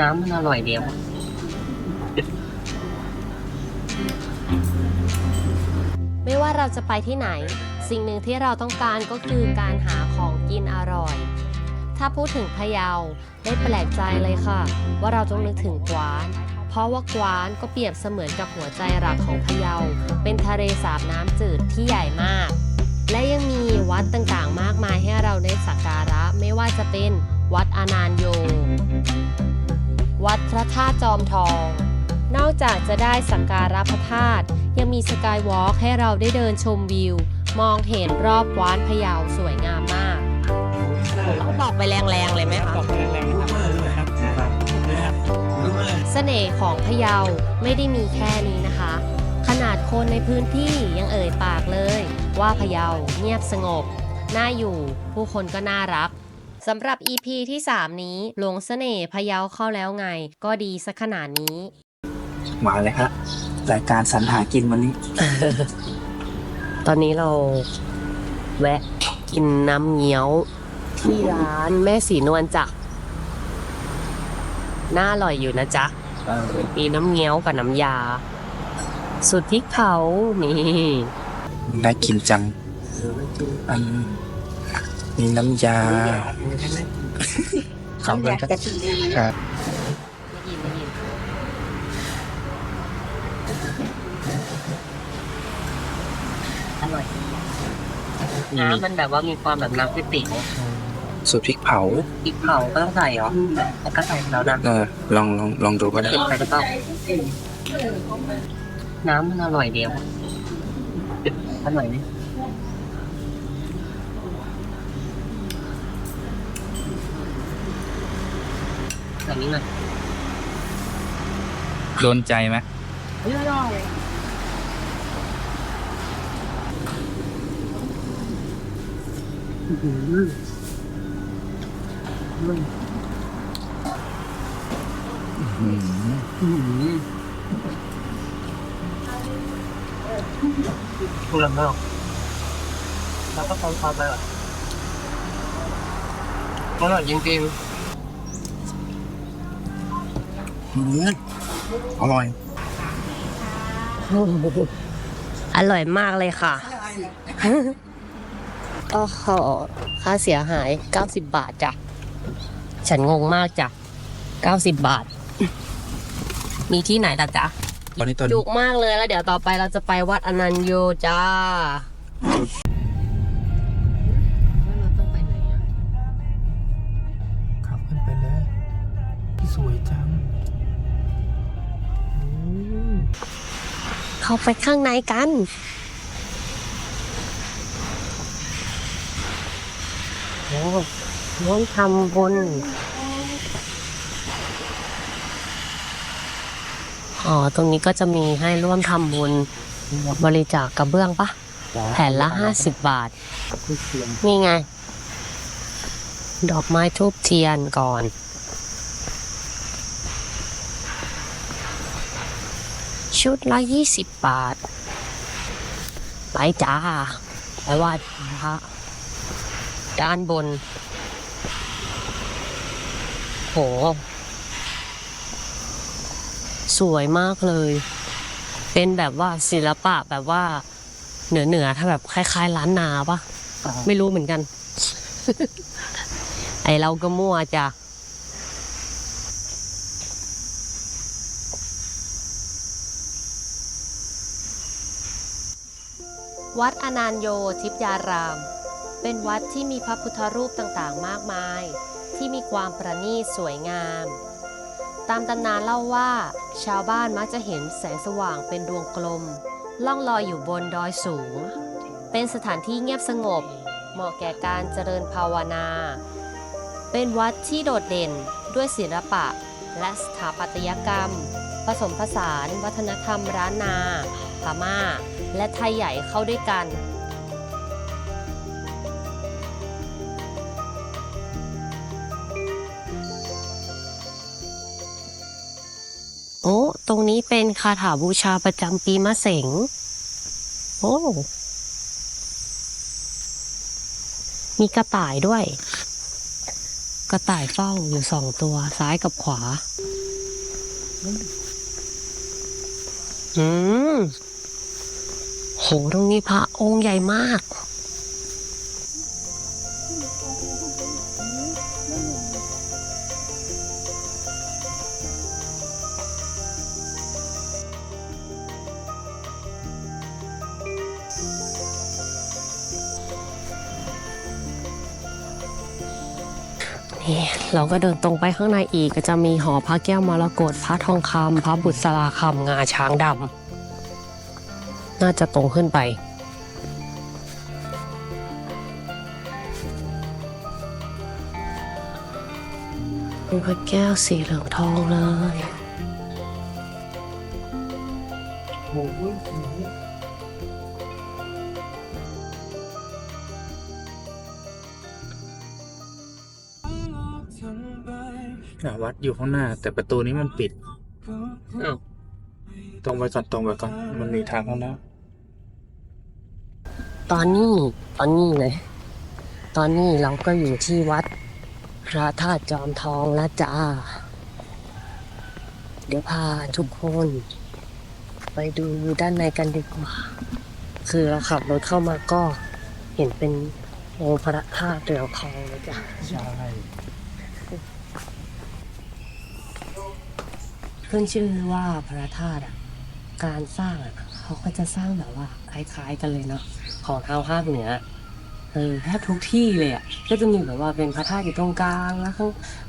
น้ำมันอร่อยเดียวไม่ว่าเราจะไปที่ไหน สิ่งหนึ่งที่เราต้องการก็คือการหาของกินอร่อย ถ้าพูดถึงพะเยาไม่แปลกใจเลยค่ะ ว่าเราต้องนึกถึงกวาน เพราะว่ากวานก็เปรียบเสมือนกับหัวใจหลักของพะเยา เป็นทะเลสาบน้ำจืดที่ใหญ่มาก และยังมีวัดต่างๆ มากมายให้เราได้สักการะไม่ว่าจะเป็นวัดอานานโย วัดพระธาตุจอมทอง นอกจากจะได้สักการะพระธาตุยังมีสกายวอล์กให้เราได้เดินชมวิว มองเห็นรอบกว้านพะเยาสวยงามมากต้องบอกไปแรงๆเลยไหมคะเสน่ห์ของพะเยาไม่ได้มีแค่นี้นะคะ ขนาดคนในพื้นที่ยังเอ่ยปากเลย ว่าพะเยาเงียบสงบ น่าอยู่ผู้คนก็น่ารัก สำหรับ EP ที่ 3 นี้หลงเสน่ห์พะเยาเข้าแล้วไง ก็ดีสักขนาดนี้ มาเลยครับรายการสรรหากินวันนี้ ตอนนี้เราแวะกินน้ำเงี้ยว ที่ร้านแม่สีนวลจ้ะน่าอร่อยอยู่นะจ๊ะมีน้ำเงี้ยวกับน้ำยา สุดที่เขานี่ น่ากินจังอัน มีน้ำยาครับเลยครับครับได้ยินได้ยินอร่อยน้ำมันแบบว่ามีความแบบน้ำก๋วยเตี๋ยวสูตรพริกเผาพริกเผาก็ต้องใส่เหรอแล้วก็ใส่แล้วนะเออลองลองลองดูก็ได้เผ็ดไปก็ต้องน้ำมันอร่อยเดียวอร่อยไหม ใส่นี้หน่อยโดนใจไหมเฮ้ยอร่อยอื้อหืออืมอืมอื้อหือทุเรศมากแล้วก็ซ้อนๆไปอะอร่อยจริงอืม อร่อยๆอร่อยมากเลยค่ะโอ้โหค่าเสียหาย 90 บาทจ้ะ ฉันงงมากจ้ะ 90 บาท มีที่ไหนล่ะจ๊ะตอนนี้ตอนจุกมากเลยแล้วเดี๋ยวต่อไปเราจะไปวัดอนันโยจ้าเรา เข้าไปข้างในกัน โอ้ร่วมทำบุญอ๋อ ตรงนี้ก็จะมีให้ร่วมทำบุญบริจาคกระเบื้องปะแผ่นละห้าสิบบาท นี่ไง ดอกไม้ทูบเทียนก่อน ชุดละยี่สิบบาท ไปจ้า ไปไหว้พระด้านบน โห สวยมากเลย เป็นแบบว่าศิลปะแบบว่า เหนือเหนือถ้าแบบคล้าย ๆ ล้านนาปะไม่รู้เหมือนกัน ไอเราก็มั่วจ้ะ วัดอนันโยทิพยาราม เป็นวัดที่มีพระพุทธรูปต่างๆ มากมาย ที่มีความประณีตสวยงาม ตามตำนานเล่าว่า ชาวบ้านมักจะเห็นแสงสว่างเป็นดวงกลม ล่องลอยอยู่บนดอยสูง เป็นสถานที่เงียบสงบ เหมาะแก่การเจริญภาวนา เป็นวัดที่โดดเด่นด้วยศิลปะและสถาปัตยกรรม ผสมผสานวัฒนธรรมร้านนา พม่า และไทยใหญ่เข้าด้วยกัน โอ้ ตรงนี้เป็นคาถาบูชาประจำปีมะเสง โอ้ มีกระต่ายด้วย กระต่ายเฝ้าอยู่สองตัวซ้ายกับขวา อืม หตรงนี้พระองค์ใหญ่มาก นี่เราก็เดินตรงไปข้างในอีกก็จะมีหอพระแก้วมรกตพระทองคำพระบุษรสลาคำงาช้างดำ น่าจะตรงขึ้นไปเป็นพระแก้วสีเหลืองทองเลยอะวัดอยู่ข้างหน้า แต่ประตูนี้มันปิด ตรงไปก่อนตรงไปก่อน มันมีทางข้างหน้า ตอนนี้ตอนนี้เลย ตอนนี้เราก็อยู่ที่วัด พระธาตุจอมทองแล้วจ้า เดี๋ยวพาทุกคน ไปดูด้านในกันดีกว่า คือเราขับรถเข้ามาก็เห็นเป็นองค์พระธาตุเรือคองเลยจ้ะใช่ขึ้นชื่อว่าพระธาตุการสร้างอะ เขาก็จะสร้างแบบว่าคล้ายๆกันเลยเนาะของทางภาคเหนือเออแทบทุกที่เลยอะก็จะมีแบบว่าเป็นพระธาตุอยู่ตรงกลางแล้ว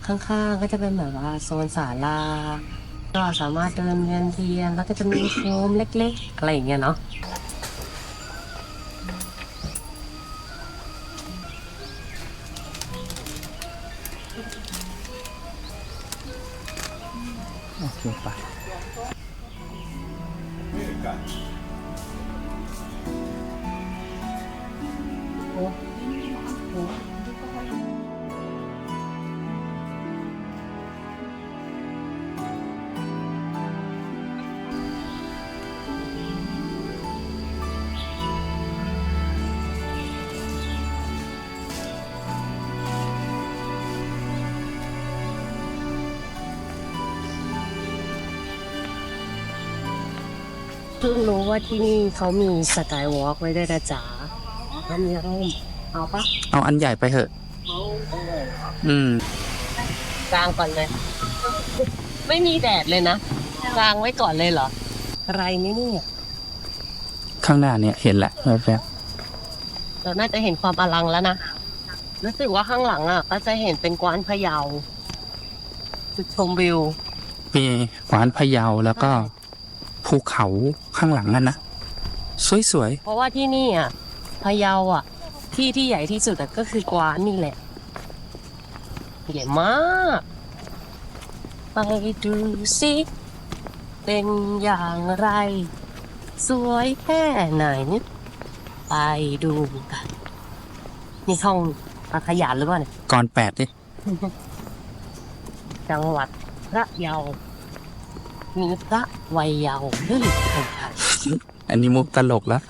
ข้างข้างๆก็จะเป็นแบบว่าโซนศาลาก็สามารถเดินเวียนเทียนแล้วก็จะมีโคมเล็ก ๆ อะไรอย่างเงี้ยเนาะ รู้ว่าที่นี่เขามีสกายวอล์กไว้ด้วยนะจ๊ะน้ำมีร่มเอาปะเอาอันใหญ่ไปเถอะ อืมกลางก่อนเลย ไม่มีแดดเลยนะกลางไว้ก่อนเลยเหรอ อะไรนี่เนี่ยข้างหน้าเนี่ยเห็นแหละแบบเราน่าจะเห็นความอลังแล้วนะ รู้สึกว่าข้างหลังอะ ก็จะเห็นเป็นกวานพะเยา จุดชมวิวๆมีหวานพะเยาแล้วก็ ภูเขาข้างหลังนั่นนะสวยเพราะว่าที่นี่อะพะเยาอะ ที่ที่ใหญ่ที่สุดอะก็คือกวานนี่แหละใหญ่มากไปดูสิเป็นอย่างไร สวยแค่ไหนไปดูกันนี่ท่องอาขยานหรือเปล่าเนี่ยๆ ก่อนแปดดิ จังหวัดพระเยา มีพระวัยเยาว์เฮ้ยใช่ใช่อันนี้มุกตลกแล้ว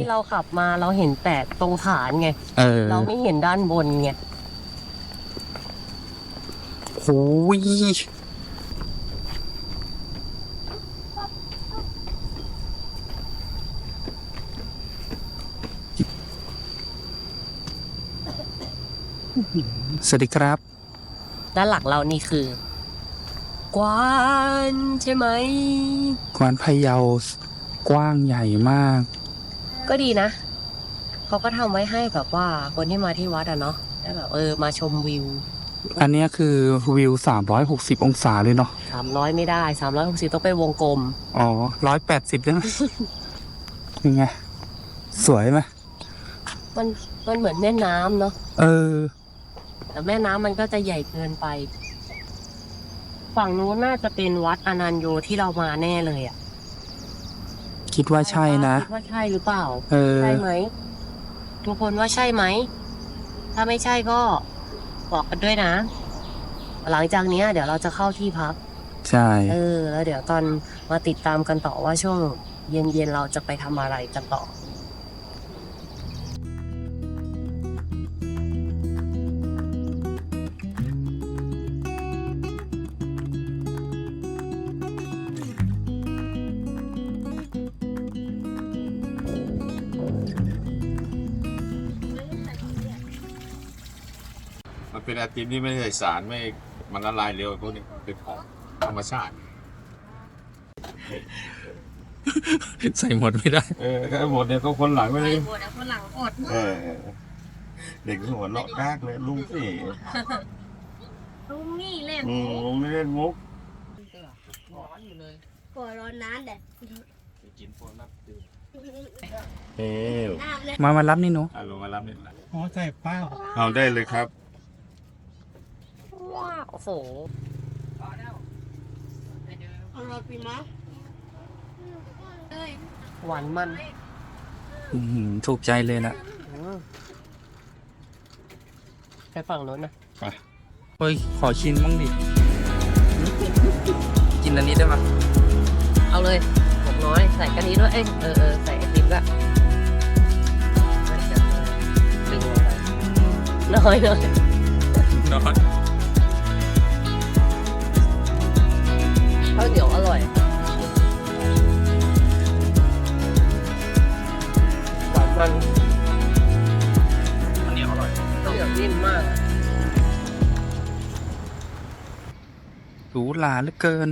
ที่เราขับมาเราเห็นแต่ตรงฐานไง เออเราไม่เห็นด้านบนไงโอ้ยสวัสดีครับ ด้านหลังเรานี่คือ กวานใช่ไหม กวานพะเยากว้างใหญ่มาก ก็ดีนะ เขาก็ทำไว้ให้แบบว่าคนที่มาที่วัดอะเนาะได้แบบเออมาชมวิว อันเนี้ยคือวิว 360 องศาเลยเนาะสามร้อยไม่ได้สามร้อยหกสิบต้องเป็นวงกลม อ๋อ 180 ได้ไหม ยังไง สวยไหมมันมันเหมือนแม่น้ำเนาะ เออ แต่แม่น้ำมันก็จะใหญ่เกินไป ฝั่งนู้นน่าจะเป็นวัดอนันโยที่เรามาแน่เลยอะคิดว่าใช่นะ คิดว่าใช่หรือเปล่า เออ ใช่ไหม ทุกคนว่าใช่ไหม ถ้าไม่ใช่ก็บอกกันด้วยนะ หลังจากเนี้ย เดี๋ยวเราจะเข้าที่พัก ใช่ เออ แล้วเดี๋ยวตอนมาติดตามกันต่อว่าช่วงเย็นๆเราจะไปทำอะไรกันต่อ เป็นไอติมที่ไม่ใส่สารไม่มันละลายเร็วพวกนี้เป็นของธรรมชาติ ใส่หมดไม่ได้ เออถ้าหมดเนี่ยก็คนหลังไม่ได้หมดแล้วคนหลังอดเออ เด็กหัวเราะกากเลยลุงสิลุงนี่เล่นอืมลุงไม่เล่นมุกร้อนอยู่เลยหัวร้อนน้ำแดดกินพวกนักดื่มเอ้ยน้ำเลยมามารับนี่หนูอะลงมารับนี่อ๋อใส่เป้าเอาได้เลยครับ ว้าวโอ้โหเอารถปีมั้งเอ้ยหวานมันอื้อหือถูกใจเลยล่ะอืมไปฝั่งโน้นนะ เฮ้ยขอชิมบ้างดิกินอันนี้ได้ปะเอาเลยหมกน้อย ใส่กะทิด้วย เอ้ยเออเออใส่ไอติมก็ดึงลงไปน้อยเลยน้อย ข้าวเหนียวอร่อยหวานมันอันนี้อร่อยข้าวเหนียวนิ่มมากอะหรูหราเหลือเกิน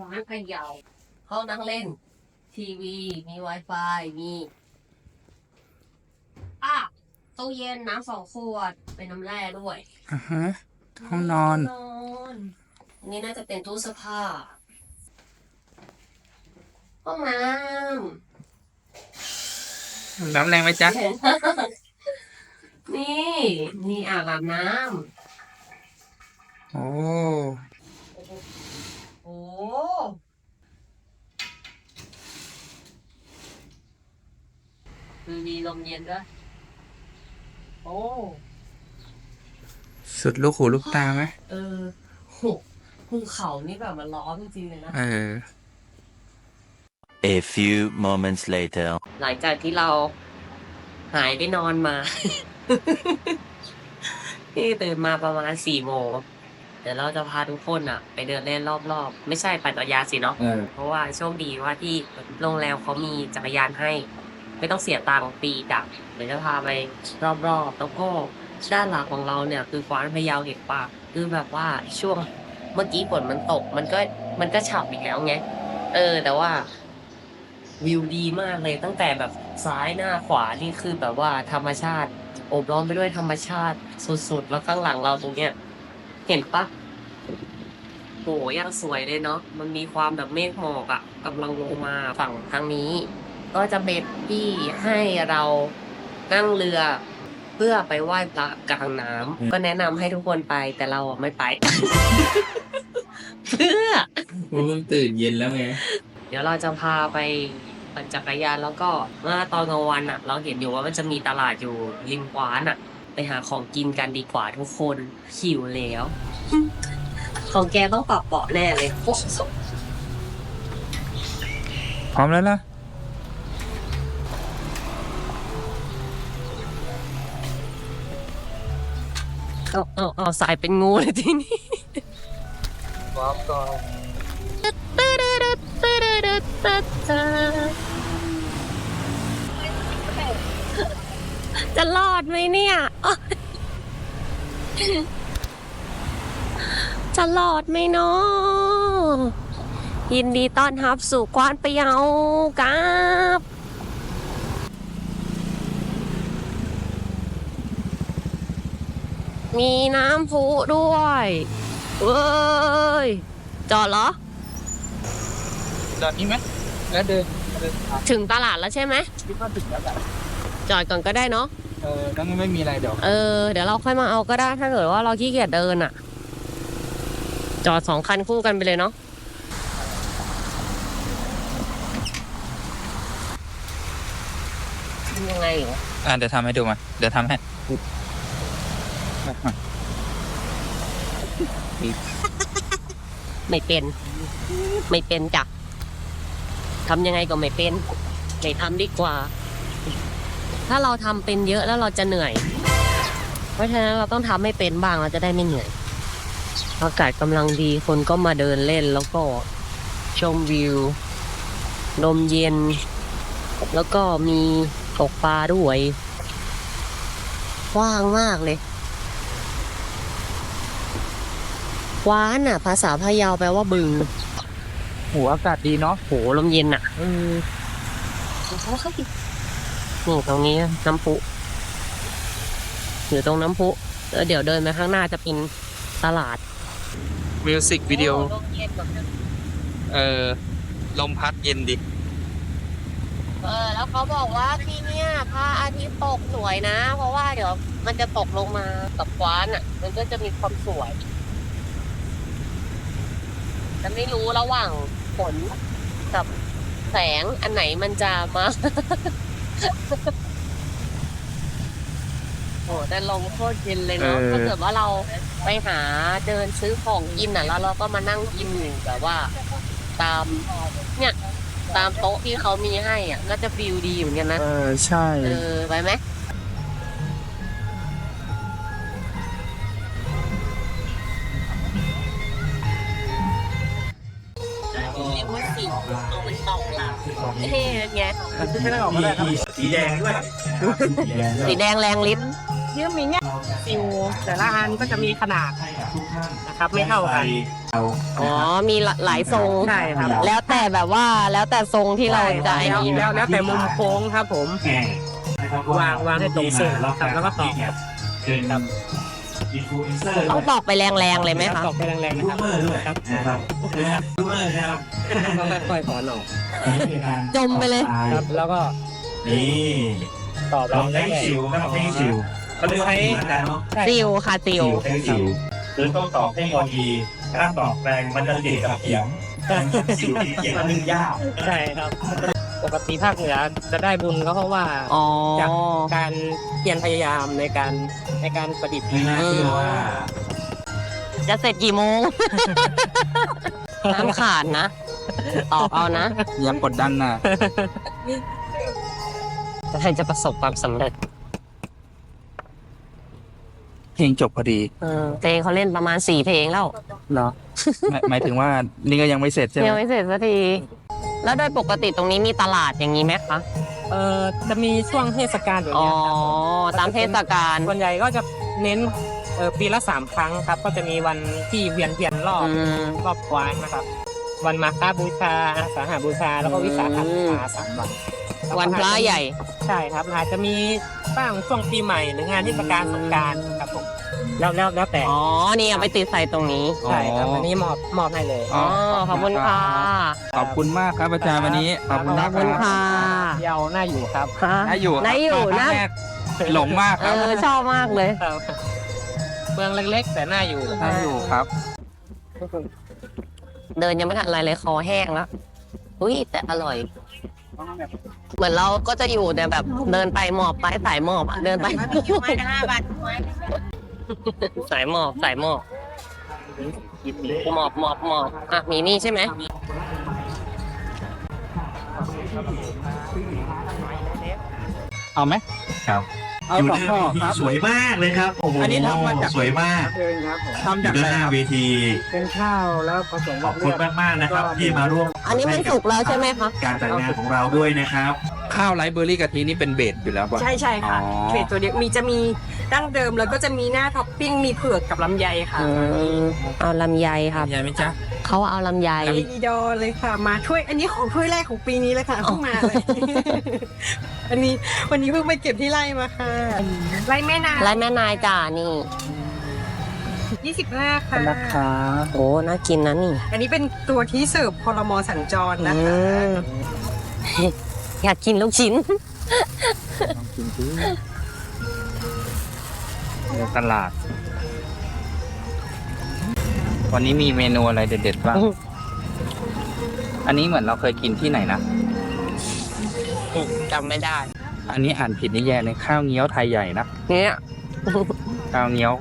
ร้านพะเยาห้องนั่งเล่น ทีวี มี Wi-Fi มีอะตู้เย็นน้ำสองขวด เป็นน้ำแร่ด้วยอะฮะห้องนอน ห้งนอนอันนี่น่าจะเป็นตู้เสื้อผ้า ห้องน้น้ำแรงไหมจ๊ะำนี่ มีอ่างอาบน้โอ้ำ โอ้ คือมีลมเย็นด้วย โอ้ สุดลูกหูลูกตาไหมเออหุภูเขานี่แบบมันร้อนจริงๆเลยนะ เออ A few moments later. หลังจากที่เราหายไปนอนมาที่ตื่นมาประมาณสี่โมง เดี๋ยวเราจะพาทุกคนอะไปเดินเล่นรอบๆ ไม่ใช่ปั่นจักรยานสิเนาะ เออ เพราะว่าโชคดีว่าที่โรงแรมเขามีจักรยานให้ ไม่ต้องเสียตังค์ฟรีดับเดี๋ยวจะพาไปรอบๆแล้วก็ด้านหลังของเราเนี่ยคือกวานพะเยาเห็นปะคือแบบว่าช่วงเมื่อกี้ฝนมันตก มันก็มันก็ฉ่ำอีกแล้วไงเออ แต่ว่า วิวดีมากเลยตั้งแต่แบบซ้ายหน้าขวานี่คือแบบว่าธรรมชาติโอบล้อมไปด้วยธรรมชาติสุดๆแล้วข้างหลังเราตรงเนี้ยเห็นปะโหยังสวยเลยเนาะมันมีความแบบเมฆหมอกอะกำลังลงมาฝั่งทางนี้ ก็จะเป็นที่ให้เรานั่งเรือเพื่อไปไหว้พระกลางน้ำก็แนะนำให้ทุกคนไปแต่เราอะไม่ไป เพื่อ กูเพิ่งตื่นเย็นแล้วไง เดี๋ยวเราจะพาไปปั่นจักรยานแล้วก็เมื่อตอนกลางวันอะ เราเห็นอยู่ว่ามันจะมีตลาดอยู่ริมกวานอะ ไปหาของกินกันดีกว่าทุกคนหิวแล้ว ของแกต้องปรับเบาะแน่เลยโอ้โหพร้อมแล้วล่ะ เอาเอาเอาสายเป็นงูเลยทีนี้วอร์ก่อนจะรอดไหมเนี่ยอ๊ะจะรอดไหมเนาะยินดีต้อนรับสู่กวานพะเยากับ มีน้ำพุด้วยเว้ย จอดเหรอ จอดนี้ไหมแล้วเดินเดินทางถึงตลาดแล้วใช่ไหม คิดว่าถึงแล้วแหละจอดก่อนก็ได้เนาะ เออแล้วไม่มีอะไรเดี๋ยวเออ เดี๋ยวเราค่อยมาเอาก็ได้ ถ้าเกิดว่าเราขี้เกียจเดินอะจอดสองคันคู่กันไปเลยเนาะ ยังไงเหรอ อะเดี๋ยวทำให้ดูมา เดี๋ยวทำให้ ไม่เป็น ไม่เป็นจ้ะทำยังไงก็ไม่เป็นไม่ทำดีกว่า ถ้าเราทำเป็นเยอะแล้วเราจะเหนื่อย เพราะฉะนั้นเราต้องทำให้เป็นบ้างเราจะได้ไม่เหนื่อยอากาศกำลังดีคนก็มาเดินเล่นแล้วก็ชมวิวลมเย็น แล้วก็มีตกปลาด้วยกว้างมากเลยก ว้านอะ ภาษาพะเยาแปลว่าบึงโหอากาศดีเนาะโหลมเย็นอะนี่ตรงนี้น้ำพุอยู่ตรงน้ำพุแล้วเดี๋ยวเดินไปข้างหน้าจะเป็นตลาดมิวสิกวิดีโอลมเย็นแบบนั้นเออลมพัดเย็นดิเออ แล้วเขาบอกว่าที่เนี่ยพระอาทิตย์ตกสวยนะ เพราะว่าเดี๋ยวมันจะตกลงมากับกว้านอะ มันก็จะมีความสวย แต่ไม่รู้ระหว่างฝนกับแสงอันไหนมันจะมา โอ้แต่ลมโคตรเย็นเลยเนาะเออ ถ้าเกิดว่าเราไปหาเดินซื้อของกินอะ แล้วเราก็มานั่งกินอยู่แบบว่า ตาม เนี่ย ตามโต๊ะที่เขามีให้อะ ก็จะฟิลดีเหมือนกันนะ เออใช่ เออ ไปไหม ว่าสีเอาเป็นตอกหลังเท่ไงสีแดงด้วยสีแดงแรงลิ้นยืมมีเนี่ยซิวแต่ละอันก็จะมีขนาดนะครับ ไม่เท่ากันอ๋อมีหลายทรงใช่ครับ แล้วแต่แบบว่าแล้วแต่ทรงที่เราจะไอ้แล้วนี่แล้วแล้วแต่มุมโค้งครับผมวางวางให้ตรงเส้นครับแล้วก็ตอกเป็นครับ อินฟลูเอนเซอร์ต้องตอกไปแรงๆเลยไหมคะตอกไปแรงๆยูนะครับเมอร์ด้วยนะครับยูเมอร์นะครับก็ค่อยๆถอนออกจมไปเลย ครับ แล้วก็นี่ตอบลองแท่งสิวนะครับแท่งสิวเขาเรียกว่าแท่งการเนาะซิวค่ะซิวแท่งสิวคือต้องตอกให้พอดีถ้าตอกแรงมันจะติดกับเขียงสิวติดเขียงมันดึงยาก ใช่ครับ ปกติภาคเหนือจะได้บุญก็เพราะว่าอ๋อ จากการเพียรพยายามในการในการประดิษฐ์ไม่น่าเชื่อว่า จะเสร็จกี่โมงห้ามขาดนะ ตอบเอานะอย่ากดดันนะ แต่ใครจะประสบความสำเร็จ เพลงจบพอดีเออเพลงเขาเล่นประมาณสี่เพลงแล้ว เหรอ หมายหมายถึงว่านี่ก็ยังไม่เสร็จใช่ไหมยังไม่เสร็จสักที แล้วโดยปกติตรงนี้มีตลาดอย่างนี้ไหมคะ เอ่อจะมีช่วงเทศกาลแบบอ๋อ เนี้ยครับตามเทศกาล ส่วนใหญ่ก็จะเน้นเอ่อปีละสามครั้งครับ ก็จะมีวันที่เวียนเวียนรอบอืม รอบกวานนะครับ วันมาฆบูชาอาสาหาบูชา แล้วก็วิสาขบูชาสามวันวันพระใหญ่ ใช่ครับอาจจะมีบ้างช่วงปีใหม่หรืองานเทศกาลสงกรารครับผม แล้วแล้วแล้วแต่อ๋อนี่เอาไปติดใส่ตรงนี้ ใช่ครับอันนี้มอบมอบให้เลย อ๋อ ขอบคุณค่ะ ขอบคุณมากครับอาจารย์วันนี้ ขอบคุณขมาอกบคุณค่ะเยาวน่าอยู่ครับ น่าอยู่ครับน่าอยู่มาครั้นะงแรกหลงมากเอครับอชอบมากเลย ครับเมืองเล็กๆ แต่น่าอยู่ น่าอยู่ครับ เดินยังไม่ทันอะไรเลยคอแห้งแล้วอุ้ยแต่อร่อย เหมือนเราก็จะอยู่แต่แบบเดินไปหมอบไปสายหมอบอะเดินไป สายหมอบสายหมอบหมอบหมอบหมอบอะมีนี่ใช่ไหมเอาไหมครับเอาอยู่สองหน้าข้อเวทีครับสวยมากเลยครับโอ้โหอันนี้ทำมาจาก สวยมากเชิญครับผมทำอจากยู่อะไรด้านหน้าครับเวทีเป็นข้าวแล้วผสมขอบคุณมากมากๆนะครับ ที่มาร่วมอันนี้มันสุกแล้วใช่ไหมคะ การจัดงานของเราด้วยนะครับ ข้าวไรซ์เบอร์รี่กะทินี่เป็นเบสอยู่แล้วป่ะ ใช่ใช่ค่ะอ๋อ เทรดตัวเดียวมีจะมี ดั้งเดิมแล้วก็จะมีหน้าท็อปปิ้งมีเผือกกับลำไยค่ะอืมเอาลำไยครับใหญ่ไหมจ๊ะ เขาเอาลำไยอีดอเลยค่ะ มาถ้วยอันนี้ของถ้วยแรกของปีนี้เลยค่ะเพิ่งมาเลย อันนี้วันนี้เพิ่งไปเก็บที่ไร่มาค่ะไร่แม่นาไล่แม่นายจ่านี่ยี่สิบห้าค่ะนะคะโอ้น่ากินนะนี่ อันนี้เป็นตัวที่เสิร์ฟพลมสัญจรนะอืคะม อยากกินลูกชิ้น กินที่ใน ตลาด วันนี้มีเมนูอะไรเด็ดๆบ้างอืมอันนี้เหมือนเราเคยกินที่ไหนนะ จำไม่ได้ อันนี้อ่านผิดนี่แย่เลยข้าวเงี้ยวไทยใหญ่นะ เนี่ย ข้าวเงี้ยว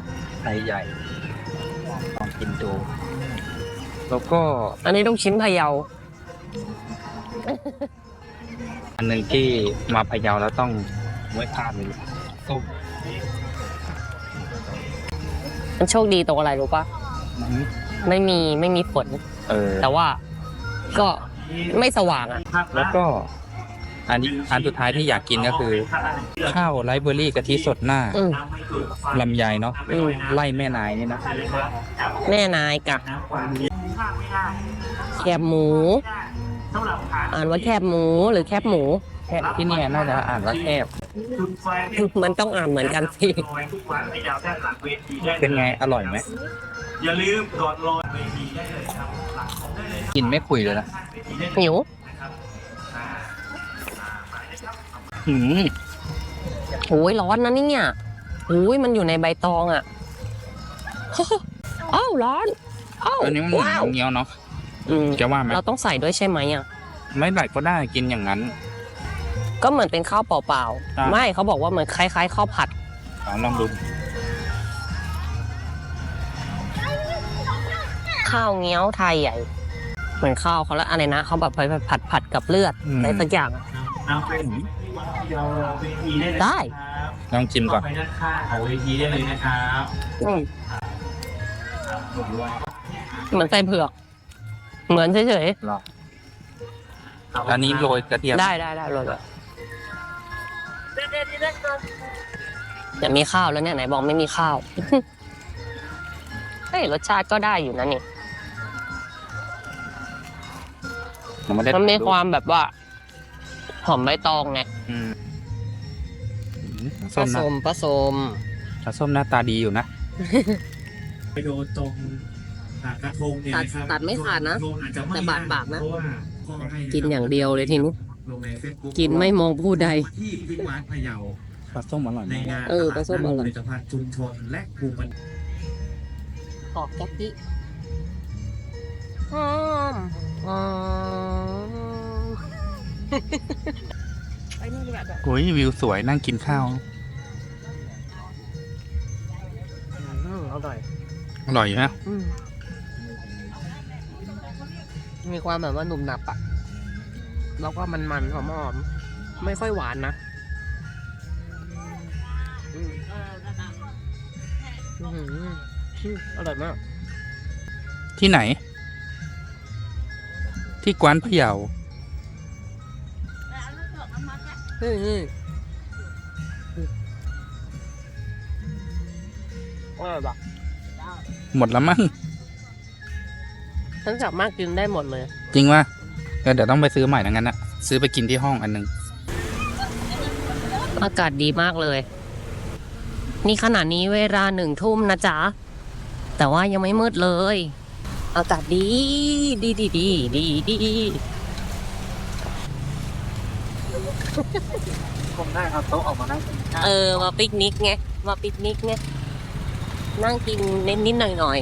ไทยใหญ่ ลองกินดู แล้วก็อันนี้ลูกชิ้นพะเยา อันหนึ่งที่มาพะเยาแล้วต้องไม่พลาดเลยส้ม มันโชคดีตรงอะไรรู้ปะไม่มีไม่มีฝนเออแต่ว่าก็ไม่สว่างอะ แล้วก็ อันนี้อันสุดท้ายที่อยากกินก็คือ ข้าวไรซ์เบอร์รี่กะทิสดหน้าอืม ลำไยเนาะอืม ไล่แม่นายนี่นะแม่นายกับแคบหมู อ่านว่าแคบหมูหรือแคบหมู แค่ที่เนี่ยน่าจะอ่านว่าแคบ มันต้องอ่านเหมือนกันสิเป็นไงอร่อยไหมอย่าลืมกดรอเวทีได้เลยครับกินไม่คุยเลยนะหิวหืมโอ้ยร้อนนะเนี่ยโอ้ยมันอยู่ในใบตองอะอ้าวร้อนอ้าวอันนี้มันเหมือนว้าวเงี้ยวเนาะอืมจะว่าไหมเราต้องใส่ด้วยใช่ไหมอะไม่ไหลก็ได้กินอย่างนั้น ก็เหมือนเป็นข้าวเปล่าอะๆไม่เขาบอกว่าเหมือนคล้ายๆข้าวผัดลองลองดูข้าวเงี้ยวไทยใหญ่ เหมือนข้าวเขาแล้วอะไรนะเขาแบบไปผัดผัดกับเลือดอะไรสักอย่างอะเอาเป็นเราเวทีได้เลยได้ลองชิมก่อนไปด้านข้างของเวทีได้เลยนะครับอืมเหมือนใส่เผือก เหมือนเฉยรออันนี้โรยกระเทียมๆได้ได้ได้เลย เดี๋ยวมีข้าวแล้วเนี่ยไหนบอกไม่มีข้าว เฮ้ยรสชาติก็ได้อยู่นะนี่ ยังไม่ได้มันมีความแบบว่า หอมใบตองไงอืมผส้มสนะมผสมปลาส้มหน้าตาดีอยู่นะ ไปโดนตรงอ่ากระทงเนี่ยนะครับตัดตัดไม่ขาดนะ กรทงอาจจะไม่แต่บาดปากนะ เพราว่าพ่อให้กินอย่างเดียวเลยทีนี้ ลงใน Facebook กินไม่มองผู้ใด ที่พิวัฒน์พะเยาปลาส้มอร่อยในมากงานเออปลาส้มอร่อย ผลิตภัณฑ์ชุมชนและภูมิปัญญาขอบแก๊กกี้หอมหอมโอ้ยวิวสวยนั่งกินข้าวอร่อย อร่อยอยู่นะมีความแบบว่าหนุ่มหนับอะ แล้วก็มันมันๆหอมๆไม่ค่อยหวานนะอร่อยมาก ที่ไหน ที่กวานพะเยานี่หมดแล้วมั้งฉันสามารถกินได้หมดเลย จริงว่า เดี๋ยวต้องไปซื้อใหม่ดังนั้นอะซื้อไปกินที่ห้องอันหนึงอากาศดีมากเลย นี่ขณะนี้เวลาหนึ่งทุ่มนะจ๊ะ แต่ว่ายังไม่มืดเลย อากาศดีดีดีดีดีดีผมได้เอาโต๊ะออกมานั่งกินข้าวเออ มาปิกนิกไง มาปิกนิกไง นั่งกินเน้นนิดหน่อยหน่อย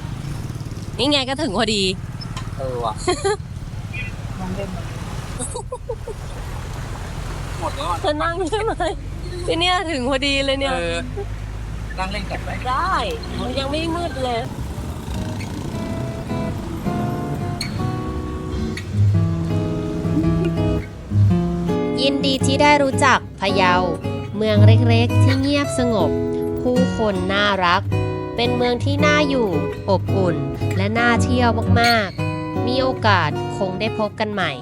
ๆนี่ไงก็ถึงพอดี เออว่ะหมดแล้วอะเธอนั่งใช่ไหมที่เนี่ยถึงพอดีเลยเนี่ย เออนั่งเล่นกับไปได้มันยังไม่มืดเลยยินดีที่ได้รู้จักพะเยา เมืองเล็กๆ ที่เงียบสงบ ผู้คนน่ารัก เป็นเมืองที่น่าอยู่ อบอุ่น และน่าเที่ยวมากๆ มีโอกาสคงได้พบกันใหม่